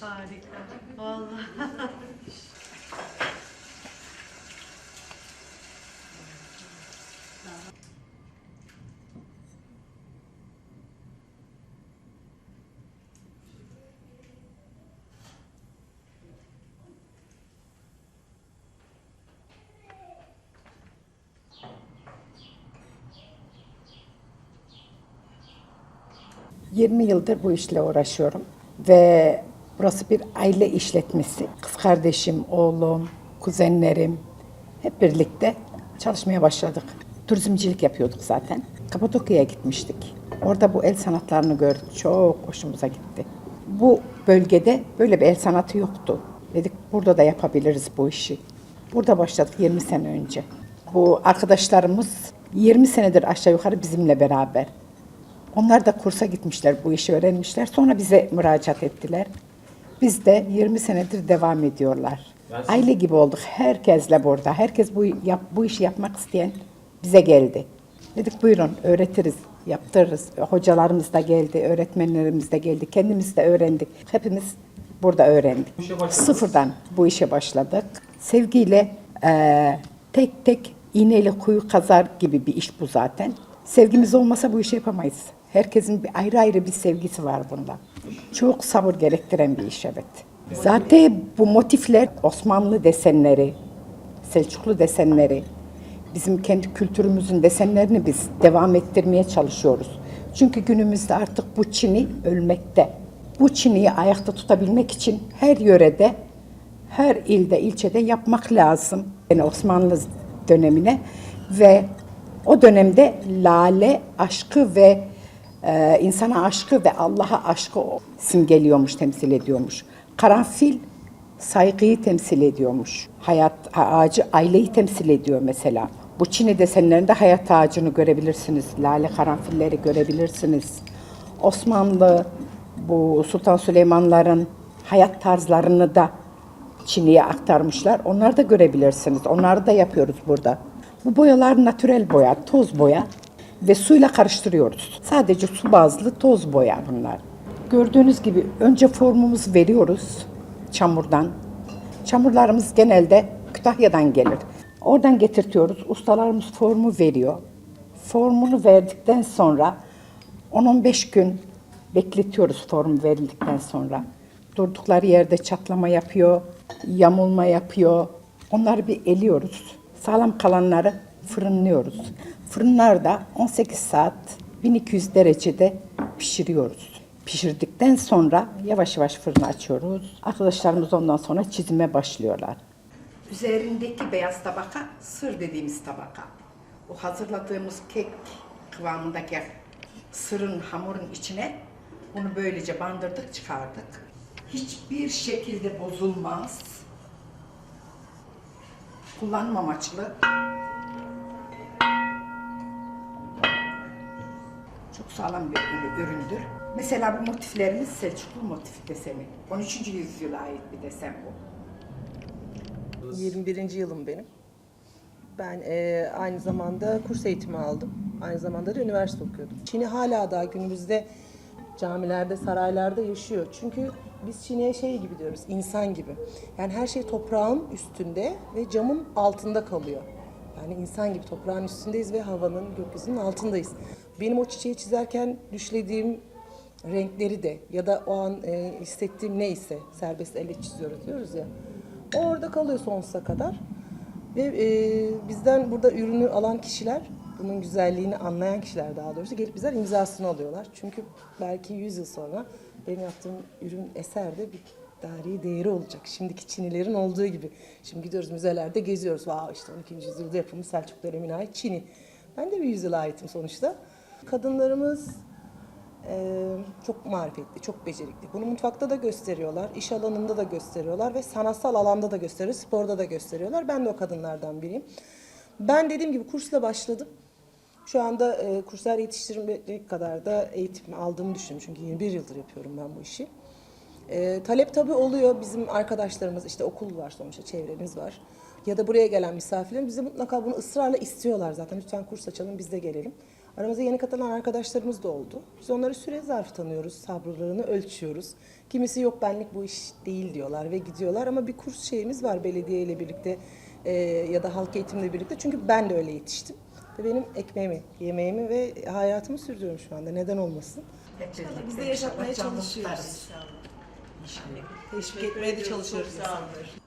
Harika. Vallahi. Hı. 20 yıldır bu işle uğraşıyorum ve burası bir aile işletmesi. Kız kardeşim, oğlum, kuzenlerim hep birlikte çalışmaya başladık. Turizmcilik yapıyorduk zaten. Kapadokya'ya gitmiştik. Orada bu el sanatlarını gördük. Çok hoşumuza gitti. Bu bölgede böyle bir el sanatı yoktu. Dedik burada da yapabiliriz bu işi. Burada başladık 20 sene önce. Bu arkadaşlarımız 20 senedir aşağı yukarı bizimle beraber. Onlar da kursa gitmişler, bu işi öğrenmişler. Sonra bize müracaat ettiler. Biz de 20 senedir devam ediyorlar. Aile gibi olduk. Herkesle burada. Herkes bu, yap, bu işi yapmak isteyen bize geldi. Dedik buyurun öğretiriz, yaptırırız. Hocalarımız da geldi, öğretmenlerimiz de geldi. Kendimiz de öğrendik. Hepimiz burada öğrendik. Sıfırdan bu işe başladık. Sevgiyle eee, tek tek iğneyle kuyu kazar gibi bir iş bu zaten. Sevgimiz olmasa bu işi yapamayız. Herkesin bir ayrı ayrı bir sevgisi var bunda. Çok sabır gerektiren bir iş evet. Zaten bu motifler Osmanlı desenleri, Selçuklu desenleri, bizim kendi kültürümüzün desenlerini biz devam ettirmeye çalışıyoruz. Çünkü günümüzde artık bu Çin'i ölmekte. Bu Çin'i ayakta tutabilmek için her yörede, her ilde, ilçede yapmak lazım. Yani Osmanlı dönemine ve o dönemde lale aşkı ve e, insana aşkı ve Allah'a aşkı simgeliyormuş, temsil ediyormuş. Karanfil saygıyı temsil ediyormuş. Hayat ağacı aileyi temsil ediyor mesela. Bu Çin'i desenlerinde hayat ağacını görebilirsiniz. Lale karanfilleri görebilirsiniz. Osmanlı bu Sultan Süleymanların hayat tarzlarını da Çin'e aktarmışlar. Onları da görebilirsiniz. Onları da yapıyoruz burada. Bu boyalar natürel boya, toz boya ve suyla karıştırıyoruz. Sadece su bazlı toz boya bunlar. Gördüğünüz gibi önce formumuzu veriyoruz çamurdan. Çamurlarımız genelde Kütahya'dan gelir. Oradan getirtiyoruz. Ustalarımız formu veriyor. Formunu verdikten sonra 10-15 gün bekletiyoruz form verildikten sonra. Durdukları yerde çatlama yapıyor, yamulma yapıyor. Onları bir eliyoruz. Sağlam kalanları fırınlıyoruz. Fırınlarda 18 saat 1200 derecede pişiriyoruz. Pişirdikten sonra yavaş yavaş fırını açıyoruz. Arkadaşlarımız ondan sonra çizime başlıyorlar. Üzerindeki beyaz tabaka sır dediğimiz tabaka. O hazırladığımız kek kıvamındaki sırın hamurun içine bunu böylece bandırdık çıkardık. Hiçbir şekilde bozulmaz. Kullanım Çok sağlam bir ürü- üründür. Mesela bu motiflerimiz Selçuklu motif deseni. 13. yüzyıla ait bir desen bu. 21. yılım benim. Ben e, aynı zamanda kurs eğitimi aldım. Aynı zamanda da üniversite okuyordum. Çin'i hala daha günümüzde camilerde, saraylarda yaşıyor. Çünkü biz Çin'e şey gibi diyoruz, insan gibi. Yani her şey toprağın üstünde ve camın altında kalıyor. Yani insan gibi toprağın üstündeyiz ve havanın, gökyüzünün altındayız. Benim o çiçeği çizerken düşlediğim renkleri de ya da o an e, hissettiğim neyse serbest elle çiziyoruz diyoruz ya. O orada kalıyor sonsuza kadar. Ve e, bizden burada ürünü alan kişiler, bunun güzelliğini anlayan kişiler daha doğrusu gelip bizden imzasını alıyorlar. Çünkü belki 100 yıl sonra benim yaptığım ürün eser de bir tarihi değeri olacak. Şimdiki Çinilerin olduğu gibi. Şimdi gidiyoruz müzelerde geziyoruz. Vay işte 12. yüzyılda yapılmış Selçuk dönemine ait Çin'i. Ben de bir yüzyıla aitim sonuçta. Kadınlarımız ee, çok marifetli, çok becerikli. Bunu mutfakta da gösteriyorlar, iş alanında da gösteriyorlar ve sanatsal alanda da gösteriyor, sporda da gösteriyorlar. Ben de o kadınlardan biriyim. Ben dediğim gibi kursla başladım. Şu anda e, kurslar yetiştirmek kadar da eğitim aldığımı düşünüyorum. Çünkü 21 yıldır yapıyorum ben bu işi. E, talep tabii oluyor. Bizim arkadaşlarımız, işte okul var sonuçta, çevremiz var. Ya da buraya gelen misafirler bize mutlaka bunu ısrarla istiyorlar zaten. Lütfen kurs açalım, biz de gelelim. Aramıza yeni katılan arkadaşlarımız da oldu. Biz onları süre zarfı tanıyoruz, sabrlarını ölçüyoruz. Kimisi yok benlik bu iş değil diyorlar ve gidiyorlar ama bir kurs şeyimiz var belediye ile birlikte e, ya da halk eğitimle birlikte. Çünkü ben de öyle yetiştim. Ve benim ekmeğimi, yemeğimi ve hayatımı sürdürüyorum şu anda. Neden olmasın? Biz de yaşatmaya çalışıyoruz. Teşvik etmeye de çalışıyoruz. Olun.